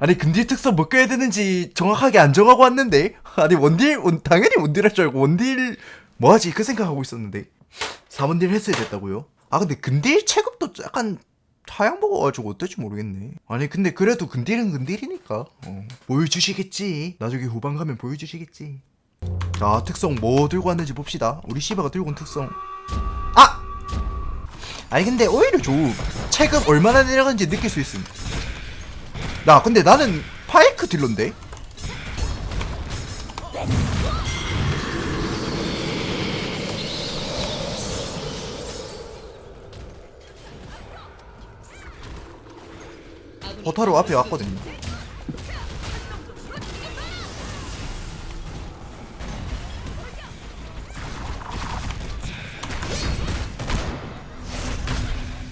아니 근딜 특성 뭐 껴야 되는지 정확하게 안 정하고 왔는데. 아니 원딜 원, 당연히 원딜 할 줄 알고 원딜 뭐하지? 그 생각하고 있었는데. 4원딜 했어야 됐다고요? 아 근데 근딜 체급도 약간 하향 먹어가지고 어떨지 모르겠네. 아니 근데 그래도 근딜은 근딜이니까. 어. 보여주시겠지. 나중에 후반 가면 보여주시겠지. 자 특성 뭐 들고 왔는지 봅시다. 우리 시바가 들고 온 특성. 아! 아니 근데 오히려 좋음. 체급 얼마나 내려가는지 느낄 수 있음 나 근데 나는 파이크 딜러인데 호타로 앞에 왔거든요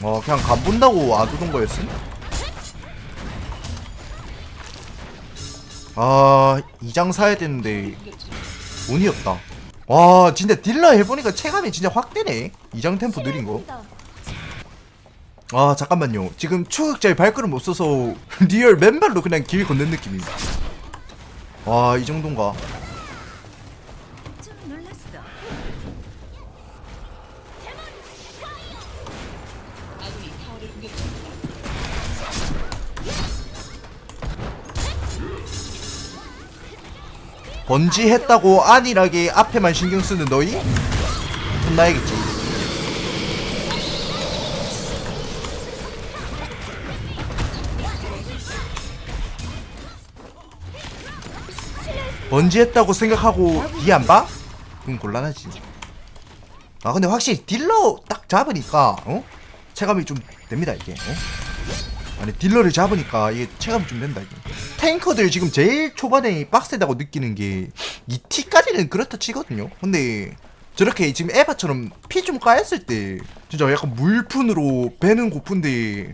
어 그냥 간 본다고 안 두던 거였음? 아, 이장 사야 되는데 운이 없다. 와, 진짜 딜러 해보니까 체감이 진짜 확 되네. 이장 템포 느린 거. 아, 잠깐만요. 지금 추격자의 발걸음 못 써서 리얼 맨발로 그냥 길 걷는 느낌입니다. 와, 이 정도인가? 번지 했다고 안일하게 앞에만 신경 쓰는 너희? 혼나야겠지. 번지 했다고 생각하고 뒤안 봐? 그럼 곤란하지. 아 근데 확실히 딜러 딱 잡으니까 어? 체감이 좀 됩니다 이게. 어? 아니 딜러를 잡으니까 이게 체감이 좀 된다 이게. 탱커들 지금 제일 초반에 빡세다고 느끼는 게이 T까지는 그렇다 치거든요. 근데 저렇게 지금 에바처럼 피 좀 까였을 때 진짜 약간 물푼으로 배는 고픈데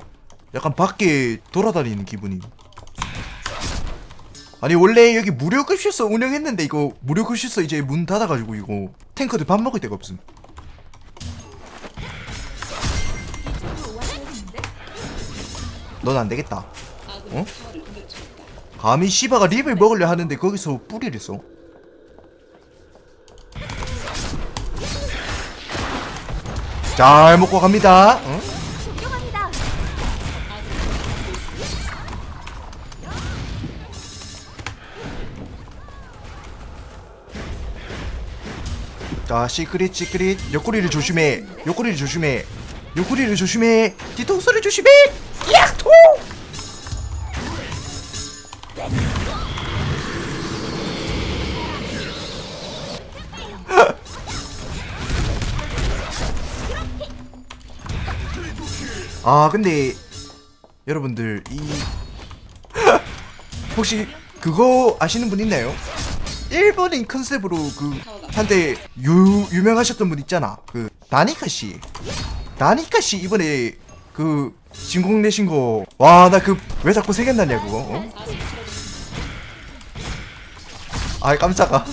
약간 밖에 돌아다니는 기분이. 아니 원래 여기 무료 급식소 운영했는데 이거 무료 급식소 이제 문 닫아가지고 이거 탱커들 밥 먹을 데가 없음. 넌 안 되겠다. 어? 감히 시바가 립을 먹으려 하는데 거기서 뿌리를 써. 잘 먹고 갑니다. 어? 존경합니다. 자, 시크릿, 시크릿. 옆구리를 조심해. 옆구리를 조심해. 옆구리를 조심해. 뒤통수를 조심해. 야토! 아, 근데 여러분들 이 혹시 그거 아시는 분 있나요? 일본인 컨셉으로 그 한때 유 유명하셨던 분 있잖아. 그 다니카 씨. 다니카 씨 이번에 그 진공 내신 거. 와 나 그 왜 자꾸 생각나냐 그거. 어? 아 깜짝아.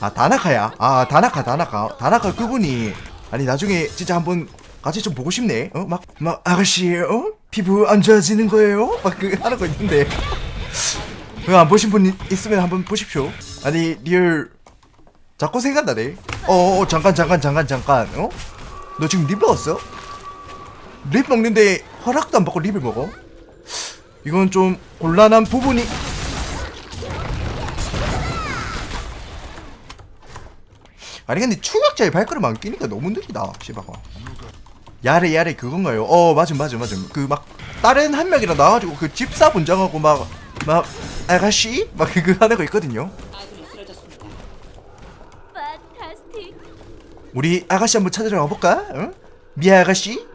아 다나카야. 아 다나카 다나카 다나카 그분이 아니 나중에 진짜 한번 같이 좀 보고 싶네. 어막막 아가씨 어 피부 안 좋아지는 거예요? 막 그 하는 거 있는데 그거 안 보신 분 있- 있으면 한번 보십시오. 아니 리얼 자꾸 생각나네. 어, 어 잠깐 잠깐 잠깐 잠깐 어? 너 지금 립 먹었어? 립 먹는데 허락도 안 받고 립을 먹어? 이건 좀 곤란한 부분이 아니 근데 추격자의 발걸음 안 끼니까 너무 느리다 씨바가 야래 야래 그건가요? 어 맞음 맞음 맞음 그 막 다른 한 명이랑 나와가지고 그 집사 분장하고 막 막 아가씨 막 그거 하는 거 있거든요. 우리 아가씨 한번 찾으러 가볼까? 응? 미아 아가씨?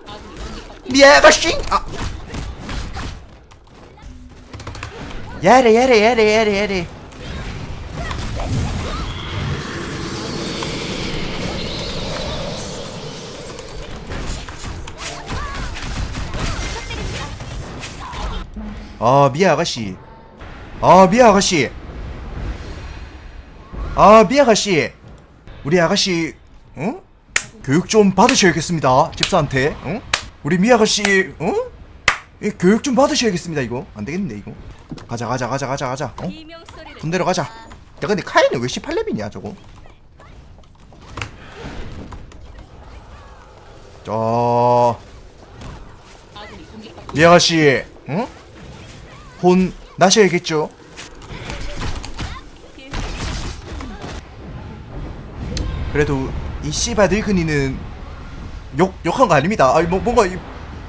미아 아가씨? 아 야래 야래 야래 야래 야래 아 미아 아가씨 아 미아 아가씨 아 미아 아가씨 우리 아가씨 어? 교육 좀 받으셔야겠습니다 집사한테 어? 우리 미 아가씨 어? 이 교육 좀 받으셔야겠습니다 이거 안 되겠는데 이거 가자 가자 가자 가자 가자 어? 군대로 가자 야 근데 카이는 왜 18렙이냐 저거 저 미아가씨 응? 혼 나셔야겠죠 그래도 이 씨바 늙은이는 욕 욕한 거 아닙니다. 아니 뭐 뭔가 이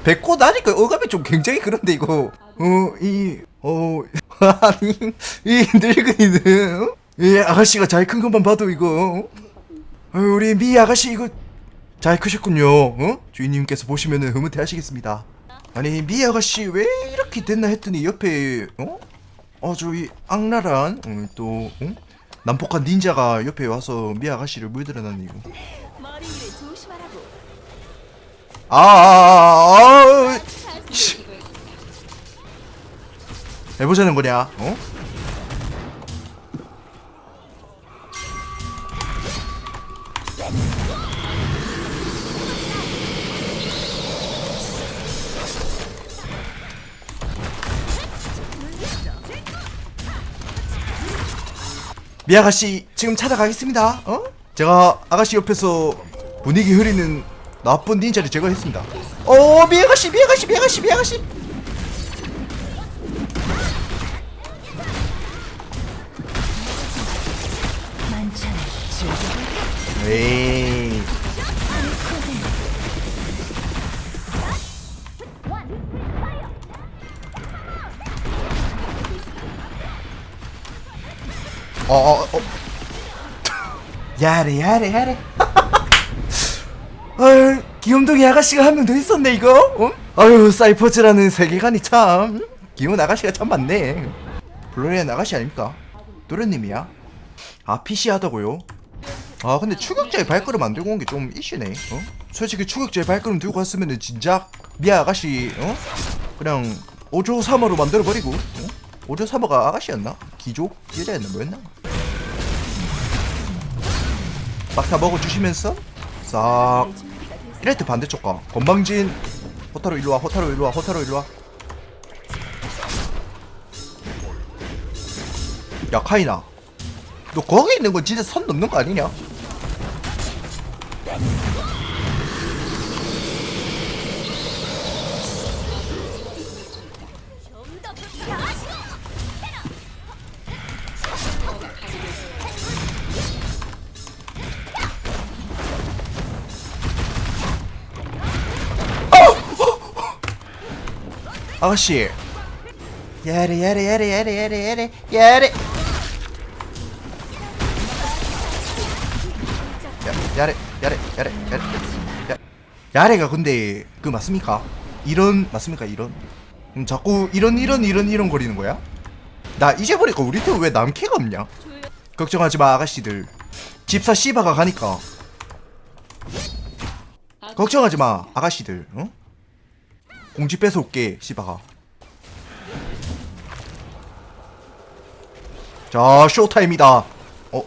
뱉고 나니까 어감이 좀 굉장히 그런데 이거 어이어 아니 이 늙은이는 어? 이 아가씨가 잘 큰 것만 봐도 이거 어, 우리 미 아가씨 이거 잘 크셨군요. 어? 주인님께서 보시면은 흐뭇해하시겠습니다. 아니 미 아가씨 왜 이렇게 됐나 했더니 옆에 어 아주 이 악랄한 어, 또 어? 난폭한 닌자가 옆에 와서 미 아가씨를 물들어놨네 이거. 머리 위에 조심하라고. 아, 아, 아, 아, 타스틱 해보자는 거냐? 어? 미 아가씨 지금 찾아가겠습니다. 어? 제가 아가씨 옆에서 분위기 흐리는 나쁜 닌자를 제거했습니다. 어, 미 아가씨, 미 아가씨, 미 아가씨, 미 아가씨. 에이. 어, 어, 어. 야래, 야래, 야래. 아유, 귀염둥이 아가씨가 한 명 더 있었네, 이거? 어? 아유, 사이퍼즈라는 세계관이 참. 귀여운 아가씨가 참 많네. 블로리안 아가씨 아닙니까? 도련님이야? 아, PC 하다고요? 아 근데 추격자의 발걸음 안 들고 온 게 좀 이슈네 어? 솔직히 추격자의 발걸음 들고 왔으면은 진작 미아 아가씨 어? 그냥 오조 사머로 만들어버리고 어? 오조 사머가 아가씨였나? 기족? 여자였나 뭐였나? 막 다 먹어주시면서 싹. 이럴 때 반대쪽 가 건방진 호타로 일로와 호타로 일로와 호타로 일로와 야 카이나 너 거기 있는 건 진짜 선 넘는 거 아니냐? 아가씨 야래 야래 야래 야래 야래 야래 야래 야, 야래 야래 야래 야래 야, 야래가 근데 그 맞습니까? 이런 맞습니까 이런? 음, 자꾸 이런 이런 이런 이런 거리는 거야? 나 이제 보니까 우리 팀 왜 남캐가 없냐? 걱정하지 마 아가씨들 집사 씨바가 가니까 걱정하지 마 아가씨들 어? 공지 뺏어올게 씨바가 자 쇼타임이다 어? 어.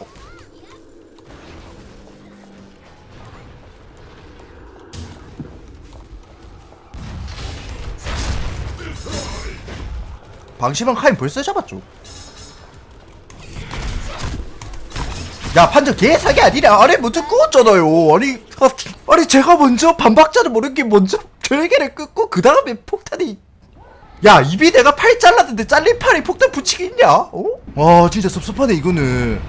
방심한 카인 벌써 잡았죠 야 판정 개사기 아니라 아래 먼저 끄었잖아요 아니 아, 아니 제가 먼저 반박자를 모르는 게 먼저 결계를 끊고 그 다음에 폭탄이 야 입이 내가 팔 잘랐는데 잘린 팔에 폭탄 붙이겠냐 어? 와 진짜 섭섭하네 이거는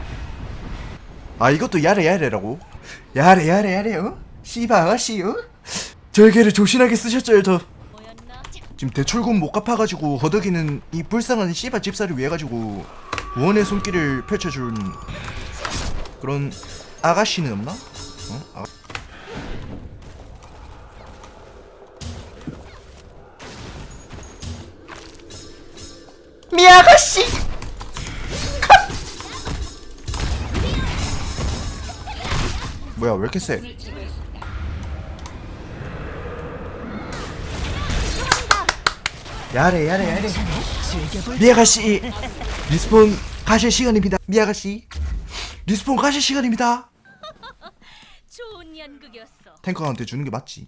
아 이것도 야래 야래라고 야래 야래 야래 어? 씨바 아가씨 어? 절개를 조신하게 쓰셨죠 저? 지금 대출금 못 갚아가지고 허덕이는 이 불쌍한 씨바 집사를 위해 가지고 구원의 손길을 펼쳐준 그런 아가씨는 없나? 미 아가씨! 컷! 뭐야 왜 이렇게 세? 야래 야래 야래 미 아가씨 리스폰 가실 시간입니다 미 아가씨 리스폰 가실 시간입니다 좋은 년 연극이었어. 탱커한테 주는 게 맞지